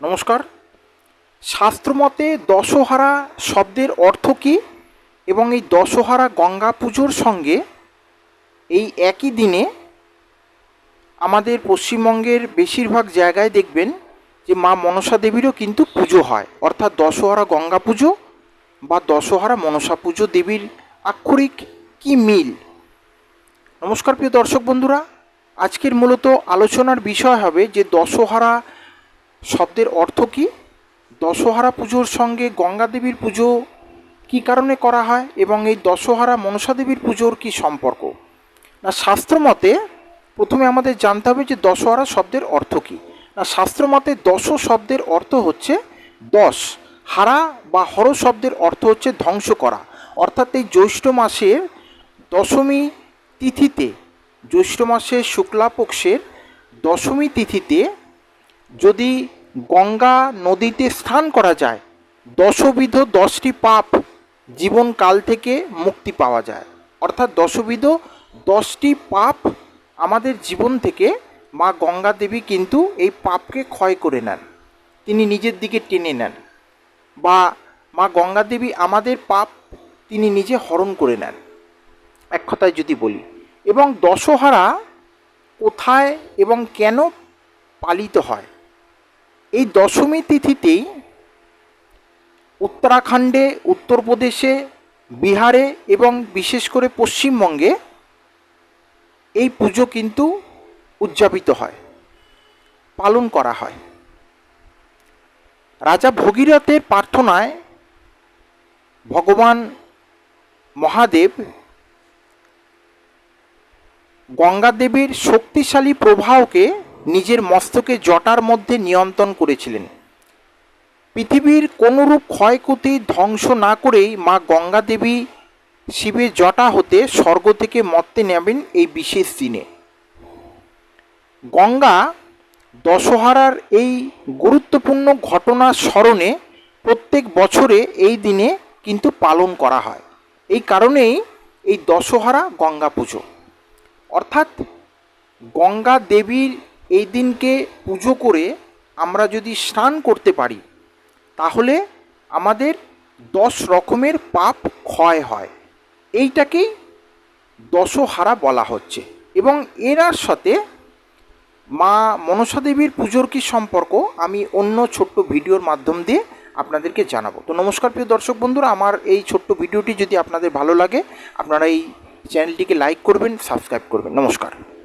নমস্কার। শাস্ত্রমতে দশহারা শব্দের অর্থ কী এবং এই দশহারা গঙ্গা পুজোর সঙ্গে এই একই দিনে আমাদের পশ্চিমবঙ্গের বেশিরভাগ জায়গায় দেখবেন যে মা মনসা দেবীরও কিন্তু পুজো হয়। অর্থাৎ দশহারা গঙ্গা পুজো বা দশহারা মনসা পুজো দেবীর আক্ষরিক কি মিল? নমস্কার প্রিয় দর্শক বন্ধুরা, আজকের মূলত আলোচনার বিষয় হবে যে দশহারা শব্দের অর্থ কী? দশহারা পুজোর সঙ্গে গঙ্গা দেবীর পুজো কী কারণে করা হয় এবং এই দশহারা মনসা দেবীর পুজোর কী সম্পর্ক? না, শাস্ত্রমতে প্রথমে আমাদের জানতে হবে যে দশহারা শব্দের অর্থ কী। না, শাস্ত্রমতে দশ শব্দের অর্থ হচ্ছে দশ। হারা বা হর শব্দের অর্থ হচ্ছে ধ্বংস করা। অর্থাৎ এই জ্যৈষ্ঠ মাসের দশমী তিথিতে, জ্যৈষ্ঠ মাসের শুক্লাপক্ষের দশমী তিথিতে যদি গঙ্গা নদীতে স্নান করা যায়, দশবিধ দশটি পাপ জীবনকাল থেকে মুক্তি পাওয়া যায়। অর্থাৎ দশবিধ দশটি পাপ আমাদের জীবন থেকে মা গঙ্গা দেবী কিন্তু এই পাপকে ক্ষয় করে নেন। তিনি নিজের দিকে টেনে নেন বা মা গঙ্গা দেবী আমাদের পাপ তিনি নিজে হরণ করে নেন। এক কথায় যদি বলি, এবং দশহারা কোথায় এবং কেন পালিত হয়? এই দশমী তিথিতেই উত্তরাখণ্ডে, উত্তরপ্রদেশে, বিহারে এবং বিশেষ করে পশ্চিমবঙ্গে এই পুজো কিন্তু উদযাপিত হয়, পালন করা হয়। রাজা ভগীরথের প্রার্থনায় ভগবান মহাদেব গঙ্গা দেবীর শক্তিশালী প্রবাহকে নিজের মস্তকে জটার মধ্যে নিয়ন্ত্রণ করেছিলেন। পৃথিবীর কোনোরূপ ক্ষয়ক্ষতি ধ্বংস না করেই মা গঙ্গা দেবী শিবের জটা হতে স্বর্গ থেকে মর্তে নেবেন এই বিশেষ দিনে। গঙ্গা দশহারার এই গুরুত্বপূর্ণ ঘটনা স্মরণে প্রত্যেক বছরে এই দিনে কিন্তু পালন করা হয়। এই কারণেই এই দশহারা গঙ্গা পুজো। অর্থাৎ গঙ্গা দেবীর এই দিনকে পুজো করে আমরা যদি স্নান করতে পারি, তাহলে আমাদের দশ রকমের পাপ ক্ষয় হয়। এইটাকেই দশহারা বলা হচ্ছে। এবং এরার সাথে মা মনসা দেবীর পুজোর কী সম্পর্ক, আমি অন্য ছোট্ট ভিডিওর মাধ্যম দিয়ে আপনাদেরকে জানাব। তো নমস্কার প্রিয় দর্শক বন্ধুরা, আমার এই ছোট্ট ভিডিওটি যদি আপনাদের ভালো লাগে, আপনারা এই চ্যানেলটিকে লাইক করবেন, সাবস্ক্রাইব করবেন। নমস্কার।